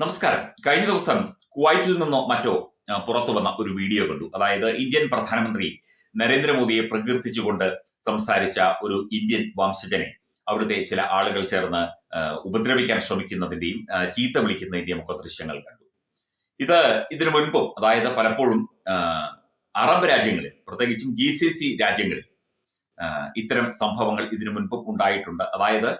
നമസ്കാരം. കഴിഞ്ഞ ദിവസം കുവൈറ്റിൽ നിന്നോ മറ്റോ പുറത്തു വന്ന ഒരു വീഡിയോ കണ്ടു. അതായത് ഇന്ത്യൻ പ്രധാനമന്ത്രി നരേന്ദ്രമോദിയെ പ്രകീർത്തിച്ചുകൊണ്ട് സംസാരിച്ച ഒരു ഇന്ത്യൻ വംശജനെ അവിടുത്തെ ചില ആളുകൾ ചേർന്ന് ഉപദ്രവിക്കാൻ ശ്രമിക്കുന്നതിന്റെയും ചീത്ത വിളിക്കുന്നതിന്റെയും ഒക്കെ ദൃശ്യങ്ങൾ കണ്ടു. ഇത് ഇതിനു മുൻപും അതായത് പലപ്പോഴും അറബ് രാജ്യങ്ങളിൽ പ്രത്യേകിച്ചും ജി സി സി രാജ്യങ്ങളിൽ ഇത്തരം സംഭവങ്ങൾ ഇതിനു മുൻപും ഉണ്ടായിട്ടുണ്ട്. അതായത്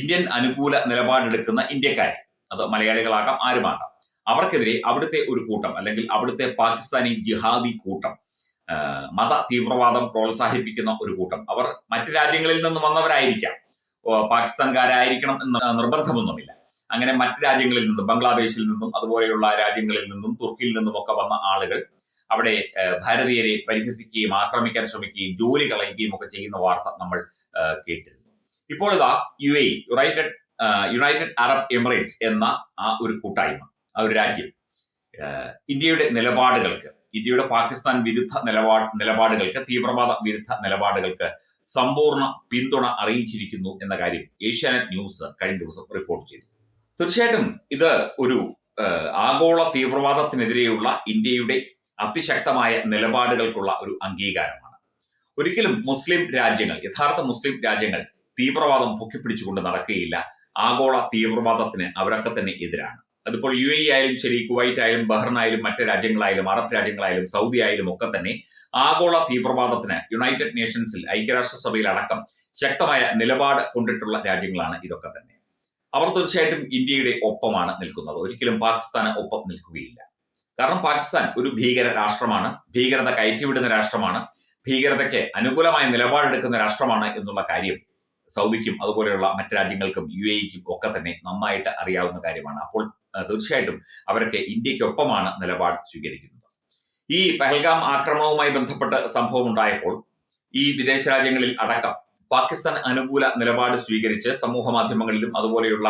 ഇന്ത്യൻ അനുകൂല നിലപാടെടുക്കുന്ന ഇന്ത്യക്കാരെ അത് മലയാളികളാകാം ആരുമാകാം. അവർക്കെതിരെ അവിടുത്തെ ഒരു കൂട്ടം അല്ലെങ്കിൽ അവിടുത്തെ പാകിസ്ഥാനി ജിഹാദി കൂട്ടം മത തീവ്രവാദം പ്രോത്സാഹിപ്പിക്കുന്ന ഒരു കൂട്ടം. അവർ മറ്റു രാജ്യങ്ങളിൽ നിന്ന് വന്നവരായിരിക്കാം. പാകിസ്ഥാൻകാരായിരിക്കണം എന്ന നിർബന്ധമൊന്നുമില്ല. അങ്ങനെ മറ്റു രാജ്യങ്ങളിൽ നിന്നും ബംഗ്ലാദേശിൽ നിന്നും അതുപോലെയുള്ള രാജ്യങ്ങളിൽ നിന്നും തുർക്കിയിൽ നിന്നും ഒക്കെ വന്ന ആളുകൾ അവിടെ ഭാരതീയരെ പരിഹസിക്കുകയും ആക്രമിക്കാൻ ശ്രമിക്കുകയും ജോലി കളയുകയും ഒക്കെ ചെയ്യുന്ന വാർത്ത നമ്മൾ കേട്ടിരുന്നു. ഇപ്പോൾ ഇതാ U A United United Arab Emirates എന്ന ആ ഒരു കൂട്ടായ്മ ആ ഒരു രാജ്യം. ഇന്ത്യയുടെ നിലപാടുകൾക്ക് ഇന്ത്യയുടെ പാകിസ്ഥാൻ വിരുദ്ധ നിലപാട് നിലപാടുകൾക്ക് തീവ്രവാദ വിരുദ്ധ നിലപാടുകൾക്ക് സമ്പൂർണ പിന്തുണ അറിയിച്ചിരിക്കുന്നു എന്ന കാര്യം ഏഷ്യാനെറ്റ് ന്യൂസ് കഴിഞ്ഞ ദിവസം റിപ്പോർട്ട് ചെയ്തു. തീർച്ചയായിട്ടും ഇത് ഒരു ആഗോള തീവ്രവാദത്തിനെതിരെയുള്ള ഇന്ത്യയുടെ അതിശക്തമായ നിലപാടുകൾക്കുള്ള ഒരു അംഗീകാരമാണ്. ഒരിക്കലും മുസ്ലിം രാജ്യങ്ങൾ യഥാർത്ഥ മുസ്ലിം രാജ്യങ്ങൾ തീവ്രവാദം പൊക്കിപ്പിടിച്ചുകൊണ്ട് നടക്കുകയില്ല. ആഗോള തീവ്രവാദത്തിന് അവരൊക്കെ തന്നെ എതിരാണ്. അതിപ്പോൾ യു എ ആയാലും ശരി കുവൈറ്റ് ആയാലും ബഹ്റിനായാലും മറ്റ് രാജ്യങ്ങളായാലും അറബ് രാജ്യങ്ങളായാലും സൗദി ആയാലും ഒക്കെ തന്നെ ആഗോള തീവ്രവാദത്തിന് യുണൈറ്റഡ് നേഷൻസിൽ ഐക്യരാഷ്ട്രസഭയിൽ അടക്കം ശക്തമായ നിലപാട് കൊണ്ടിട്ടുള്ള രാജ്യങ്ങളാണ് ഇതൊക്കെ തന്നെ. അവർ തീർച്ചയായിട്ടും ഇന്ത്യയുടെ ഒപ്പമാണ് നിൽക്കുന്നത്. ഒരിക്കലും പാകിസ്ഥാന് ഒപ്പം നിൽക്കുകയില്ല. കാരണം പാകിസ്ഥാൻ ഒരു ഭീകര രാഷ്ട്രമാണ് ഭീകരത കയറ്റിവിടുന്ന രാഷ്ട്രമാണ് ഭീകരതയ്ക്ക് അനുകൂലമായ നിലപാടെടുക്കുന്ന രാഷ്ട്രമാണ് എന്നുള്ള കാര്യം സൗദിക്കും അതുപോലെയുള്ള മറ്റ് രാജ്യങ്ങൾക്കും യു എക്കും ഒക്കെ തന്നെ നന്നായിട്ട് അറിയാവുന്ന കാര്യമാണ്. അപ്പോൾ തീർച്ചയായിട്ടും അവരൊക്കെ ഇന്ത്യക്കൊപ്പമാണ് നിലപാട് സ്വീകരിക്കുന്നത്. ഈ പഹൽഗാം ആക്രമണവുമായി ബന്ധപ്പെട്ട് സംഭവം ഉണ്ടായപ്പോൾ ഈ വിദേശ രാജ്യങ്ങളിൽ അടക്കം പാകിസ്ഥാൻ അനുകൂല നിലപാട് സ്വീകരിച്ച് സമൂഹ മാധ്യമങ്ങളിലും അതുപോലെയുള്ള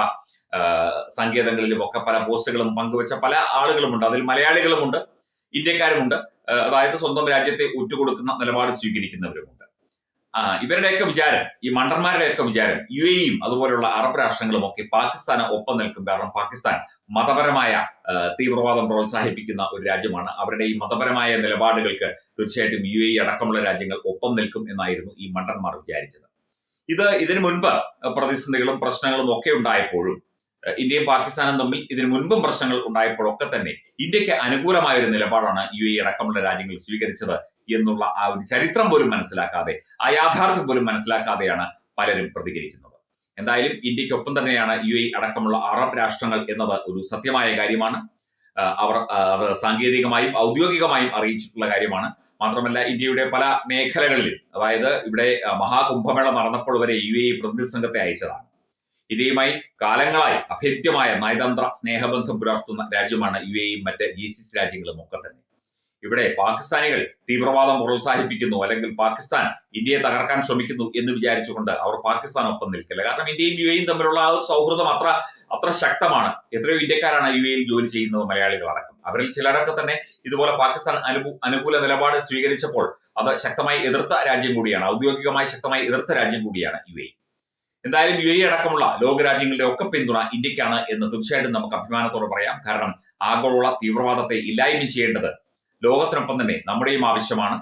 സങ്കേതങ്ങളിലും ഒക്കെ പല പോസ്റ്റുകളും പങ്കുവച്ച പല ആളുകളുമുണ്ട്. അതിൽ മലയാളികളുമുണ്ട് ഇന്ത്യക്കാരുമുണ്ട്. അതായത് സ്വന്തം രാജ്യത്തെ ഉറ്റുകൊടുക്കുന്ന നിലപാട് സ്വീകരിക്കുന്നവരുമുണ്ട്. ഇവരുടെയൊക്കെ വിചാരം ഈ മണ്ടന്മാരുടെയൊക്കെ വിചാരം യു എയും അതുപോലെയുള്ള അറബ് രാഷ്ട്രങ്ങളും ഒക്കെ പാകിസ്ഥാന് ഒപ്പം നിൽക്കും. കാരണം പാകിസ്ഥാൻ മതപരമായ തീവ്രവാദം പ്രോത്സാഹിപ്പിക്കുന്ന ഒരു രാജ്യമാണ്. അവരുടെ ഈ മതപരമായ നിലപാടുകൾക്ക് തീർച്ചയായിട്ടും യു എ അടക്കമുള്ള രാജ്യങ്ങൾ ഒപ്പം നിൽക്കും എന്നായിരുന്നു ഈ മണ്ടന്മാർ വിചാരിച്ചത്. ഇത് ഇതിനു മുൻപ് പ്രതിസന്ധികളും പ്രശ്നങ്ങളും ഒക്കെ ഉണ്ടായപ്പോഴും ഇന്ത്യയും പാകിസ്ഥാനും തമ്മിൽ ഇതിനു മുൻപും പ്രശ്നങ്ങൾ ഉണ്ടായപ്പോഴൊക്കെ തന്നെ ഇന്ത്യയ്ക്ക് അനുകൂലമായ ഒരു നിലപാടാണ് യു എ അടക്കമുള്ള രാജ്യങ്ങൾ സ്വീകരിച്ചത് എന്നുള്ള ആ ഒരു ചരിത്രം പോലും മനസ്സിലാക്കാതെ ആ യാഥാർത്ഥ്യം പോലും മനസ്സിലാക്കാതെയാണ് പലരും പ്രതികരിക്കുന്നത്. എന്തായാലും ഇന്ത്യക്കൊപ്പം തന്നെയാണ് യു എ അടക്കമുള്ള അറബ് രാഷ്ട്രങ്ങൾ എന്നത് ഒരു സത്യമായ കാര്യമാണ്. അവർ അത് സാങ്കേതികമായും ഔദ്യോഗികമായും അറിയിച്ചിട്ടുള്ള കാര്യമാണ്. മാത്രമല്ല ഇന്ത്യയുടെ പല മേഖലകളിലും അതായത് ഇവിടെ മഹാകുംഭമേള നടന്നപ്പോൾ വരെ യു എ പ്രതിനിധി സംഘത്തെ അയച്ചതാണ്. ഇന്ത്യയുമായി കാലങ്ങളായി അഭേദ്യമായ നയതന്ത്ര സ്നേഹബന്ധം പുലർത്തുന്ന രാജ്യമാണ് യു എയും മറ്റ് ജി സി സി രാജ്യങ്ങളും ഒക്കെ തന്നെ. ഇവിടെ പാകിസ്ഥാനികൾ തീവ്രവാദം പ്രോത്സാഹിപ്പിക്കുന്നു അല്ലെങ്കിൽ പാകിസ്ഥാൻ ഇന്ത്യയെ തകർക്കാൻ ശ്രമിക്കുന്നു എന്ന് വിചാരിച്ചുകൊണ്ട് അവർ പാകിസ്ഥാനൊപ്പം നിൽക്കില്ല. കാരണം ഇന്ത്യയും യു എയും തമ്മിലുള്ള ആ സൗഹൃദം അത്ര അത്ര ശക്തമാണ്. എത്രയോ ഇന്ത്യക്കാരാണ് യു എയിൽ ജോലി ചെയ്യുന്നത് മലയാളികളടക്കം. അവരിൽ ചിലരൊക്കെ തന്നെ ഇതുപോലെ പാകിസ്ഥാൻ അനുഭൂ അനുകൂല നിലപാട് സ്വീകരിച്ചപ്പോൾ അത് ശക്തമായി എതിർത്ത രാജ്യം കൂടിയാണ്. ഔദ്യോഗികമായി ശക്തമായി എതിർത്ത രാജ്യം കൂടിയാണ് യു എ എന്തായാലും യു എ അടക്കമുള്ള ലോകരാജ്യങ്ങളുടെ ഒക്കെ പിന്തുണ ഇന്ത്യക്കാണ് എന്ന് തീർച്ചയായിട്ടും നമുക്ക് അഭിമാനത്തോടെ പറയാം. കാരണം ആഗോള തീവ്രവാദത്തെ ഇല്ലായ്മ ചെയ്യേണ്ടത് ലോകത്തിനൊപ്പം തന്നെ നമ്മുടെയും ആവശ്യമാണ്.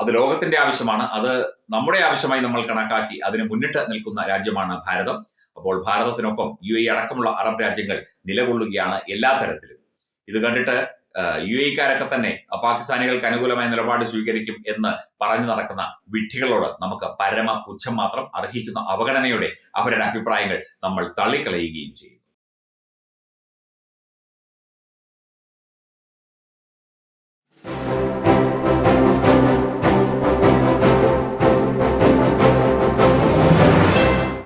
അത് ലോകത്തിന്റെ ആവശ്യമാണ്. അത് നമ്മുടെ ആവശ്യമായി നമ്മൾ കണക്കാക്കി അതിന് മുന്നിട്ട് നിൽക്കുന്ന രാജ്യമാണ് ഭാരതം. അപ്പോൾ ഭാരതത്തിനൊപ്പം യു എ അടക്കമുള്ള അറബ് രാജ്യങ്ങൾ നിലകൊള്ളുകയാണ് എല്ലാ തരത്തിലും. ഇത് കണ്ടിട്ട് യു എക്കാരൊക്കെ തന്നെ പാകിസ്ഥാനികൾക്ക് അനുകൂലമായ നിലപാട് സ്വീകരിക്കും എന്ന് പറഞ്ഞു നടക്കുന്ന വിഡ്ഢികളോട് നമുക്ക് പരമ പുച്ഛം മാത്രം അർഹിക്കുന്ന അവഗണനയോടെ അവരുടെ അഭിപ്രായങ്ങൾ നമ്മൾ തള്ളിക്കളയുകയും ചെയ്യും.